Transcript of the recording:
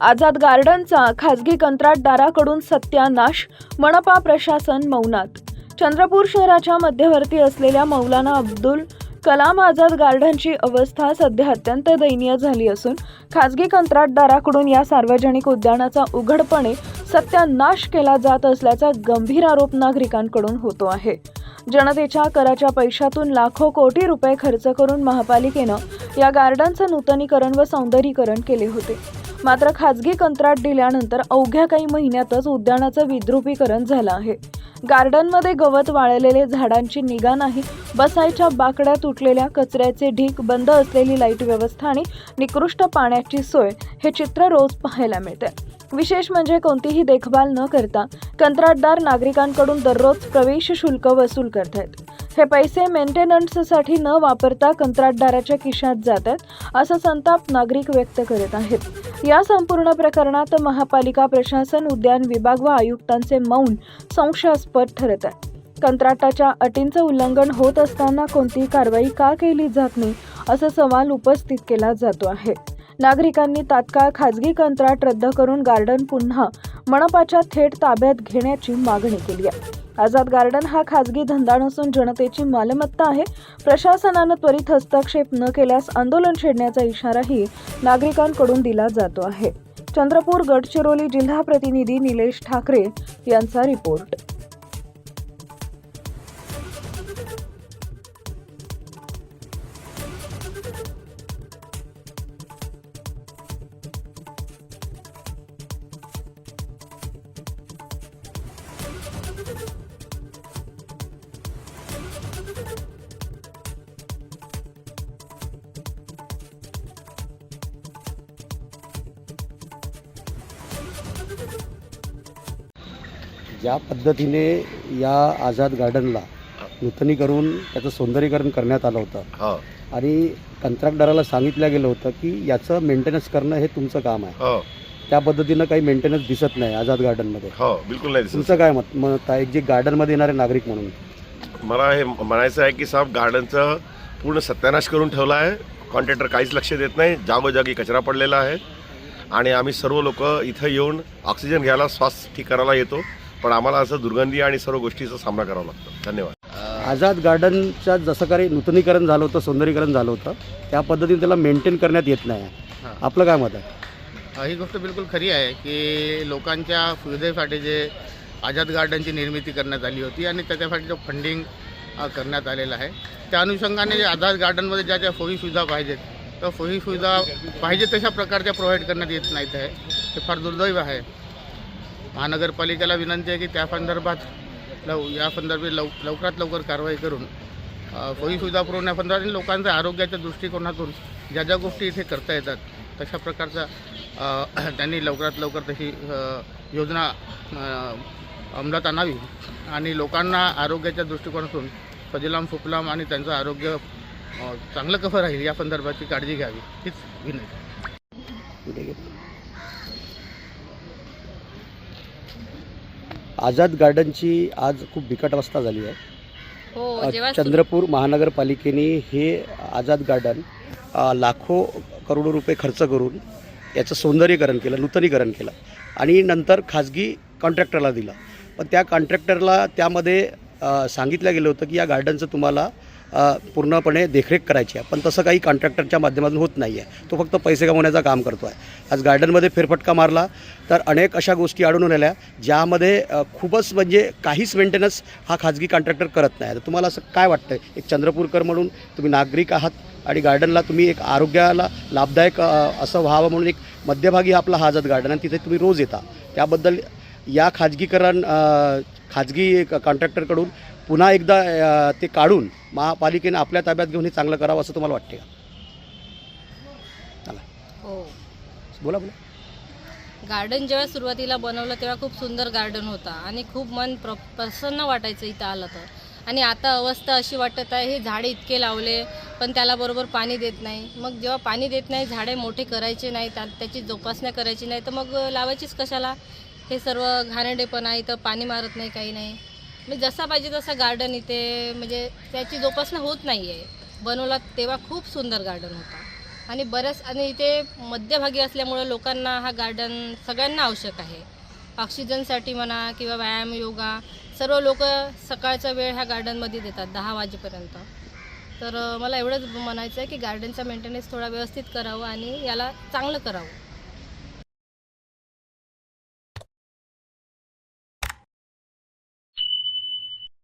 आझाद गार्डनचा खासगी कंत्राटदाराकडून सत्यानाश मनपा प्रशासन मौनात. चंद्रपूर शहराच्या मध्यवर्ती असलेल्या मौलाना अब्दुल कलाम आझाद गार्डनची अवस्था सध्या अत्यंत दयनीय झाली असून खासगी कंत्राटदाराकडून या सार्वजनिक उद्यानाचा उघडपणे सत्यानाश केला जात असल्याचा गंभीर आरोप नागरिकांकडून होतो आहे. जनतेच्या कराच्या पैशातून लाखो कोटी रुपये खर्च करून महापालिकेनं या गार्डनचं नूतनीकरण व सौंदर्यीकरण केले होते. मात्र खाजगी कंत्राट दिल्यानंतर अवघ्या काही महिन्यातच उद्यानाचं विद्रुपीकरण झालं आहे. गार्डनमध्ये गवत वाळलेले झाडांची निगा नाही बसायच्या बाकड्या तुटलेल्या कचऱ्याचे ढीक बंद असलेली लाइट व्यवस्था आणि निकृष्ट पाण्याची सोय हे चित्र रोज पाहायला मिळते. विशेष म्हणजे कोणतीही देखभाल न करता कंत्राटदार नागरिकांकडून दररोज प्रवेश शुल्क वसूल करत आहेत हे पैसे मेंटेनन्ससाठी न वापरता कंत्राटदाराच्या खिशात जात आहेत असा संताप नागरिक व्यक्त करत आहेत. या संपूर्ण प्रकरणात महापालिका प्रशासन उद्यान विभाग व आयुक्तांचे मौन संशयास्पद ठरत आहे. कंत्राटाच्या अटींचं उल्लंघन होत असताना कोणतीही कारवाई का केली जात नाही असा सवाल उपस्थित केला जातो आहे. नागरिकांनी तात्काळ खाजगी कंत्राट रद्द करून गार्डन पुन्हा मनपाच्या थेट ताब्यात घेण्याची मागणी केली आहे. आझाद गार्डन हा खाजगी धंदा नसून जनतेची मालमत्ता आहे. प्रशासनानं त्वरित हस्तक्षेप न केल्यास आंदोलन छेडण्याचा इशाराही नागरिकांकडून दिला जातो आहे. चंद्रपूर गडचिरोली जिल्हा प्रतिनिधी निलेश ठाकरे यांचा रिपोर्ट. ज्या पद्धतीने या आझाद गार्डनला नूतनीकरण त्याचं सौंदर्यीकरण करण्यात आलं होतं. हो. आणि कंत्राटदाराला सांगितलं गेलं होतं की याचं मेंटेनन्स करणं हे तुमचं काम आहे. हो. त्या पद्धतीनं काही मेंटेनन्स दिसत नाही आझाद गार्डनमध्ये. हो बिलकुल नाही दिसत. तुमचं काय मत? मत आहे एक जे गार्डनमध्ये येणारे नागरिक म्हणून. मला हे म्हणायचं आहे की साहेब गार्डनचं पूर्ण सत्यानाश करून ठेवला आहे. कॉन्ट्रॅक्टर काहीच लक्ष देत नाही. जागोजागी कचरा पडलेला आहे. आणि आम्ही सर्व लोक इथं येऊन ऑक्सिजन घ्यायला श्वास ठीक करायला येतो. पण आम्हाला असं दुर्गंधी आणि सर्व गोष्टीचा सामना करावा लागतो. धन्यवाद. आझाद गार्डनच्या जसं काही नूतनीकरण झालं होतं सौंदर्यीकरण झालं होतं त्या पद्धतीने त्याला मेंटेन करण्यात येत नाही. हां. आपलं काय मत आहे? ही गोष्ट बिलकुल खरी आहे की लोकांच्या सुविधेसाठी जे आझाद गार्डनची निर्मिती करण्यात आली होती आणि त्याच्यासाठी जो फंडिंग करण्यात आलेलं आहे त्या अनुषंगाने जे आझाद गार्डनमध्ये ज्या ज्या सोयी सुविधा पाहिजेत तर सोयीसुविधा पाहिजे तशा प्रकारच्या प्रोव्हाइड करण्यात येत नाहीत आहे. हे फार दुर्दैव आहे. महानगरपालिकेला विनंती आहे की त्या संदर्भात लव या संदर्भात लव लवकरात लवकर कारवाई करून सोयीसुविधा पुरवण्यासंदर्भात आणि लोकांच्या आरोग्याच्या दृष्टिकोनातून ज्या ज्या गोष्टी इथे करता येतात तशा प्रकारचा त्यांनी लवकरात लवकर तशी योजना अंमलात आणावी आणि लोकांना आरोग्याच्या दृष्टिकोनातून फजिलाम फुकलाम आणि त्यांचं आरोग्य चांगलं कसं राहील या संदर्भाची काळजी घ्यावी हीच विनंती. आझाद गार्डनची आज खूप बिकट अवस्था झाली आहे. हो चंद्रपूर महानगरपालिकेने हे आझाद गार्डन लाखो करोडो रुपये खर्च करून याचं सौंदर्यीकरण केलं नूतनीकरण केलं आणि नंतर खाजगी कॉन्ट्रॅक्टरला दिलं. पण त्या कॉन्ट्रॅक्टरला त्यामध्ये सांगितलं गेलं होतं की या गार्डनचं तुम्हाला पूर्णपणे देखरेख करायची आहे. पण तसं काही कॉन्ट्रॅक्टरच्या माध्यमातून होत नाही आहे तो फक्त पैसे कमवण्याचं काम करतो आहे आज गार्डनमध्ये फेरफटका मारला तर अनेक अशा गोष्टी आढळून आल्या ज्यामध्ये खूपच म्हणजे काहीच मेंटेनन्स हा खाजगी कॉन्ट्रॅक्टर करत नाही. तर तुम्हाला असं काय वाटतं एक चंद्रपूरकर म्हणून तुम्ही नागरिक आहात आणि गार्डनला तुम्ही एक आरोग्याला लाभदायक असं व्हावं म्हणून एक मध्यभागी आपला हा आझाद गार्डन आणि तिथे तुम्ही रोज येता. त्याबद्दल या खाजगीकरण खाजगी कॉन्ट्रॅक्टरकडून पुन्हा एकदा ते काढून महापालिकेने आपल्या ताब्यात घेऊन हे चांगलं करावं असं तुम्हाला वाटते का? हो. बोला बोला. गार्डन जेव्हा सुरुवातीला बनवलं तेव्हा खूप सुंदर गार्डन होता आणि खूप मन प्र प्रसन्न वाटायचं इथं आलं तर. आणि आता अवस्था अशी वाटत आहे हे झाडे इतके लावले पण त्याला बरोबर पाणी देत नाही. मग जेव्हा पाणी देत नाही झाडे मोठे करायचे नाही त्या त्याची जोपासना करायची नाही तर मग लावायचीच कशाला? हे सर्व घाणेरडेपणा इथं पाणी मारत नाही काही नाही. मी जसा पाहिजे तसा गार्डन इथे म्हणजे त्याची जोपासना होत नाही आहे बनवला तेव्हा खूप सुंदर गार्डन होता. आणि बऱ्याच आणि इथे मध्यभागी असल्यामुळं लोकांना हा गार्डन सगळ्यांना आवश्यक आहे. ऑक्सिजनसाठी म्हणा किंवा व्यायाम योगा सर्व लोक सकाळचा वेळ ह्या गार्डनमध्ये देतात दहा वाजेपर्यंत. तर मला एवढंच म्हणायचं आहे की गार्डनचा मेंटेनन्स थोडा व्यवस्थित करावं आणि याला चांगलं करावं.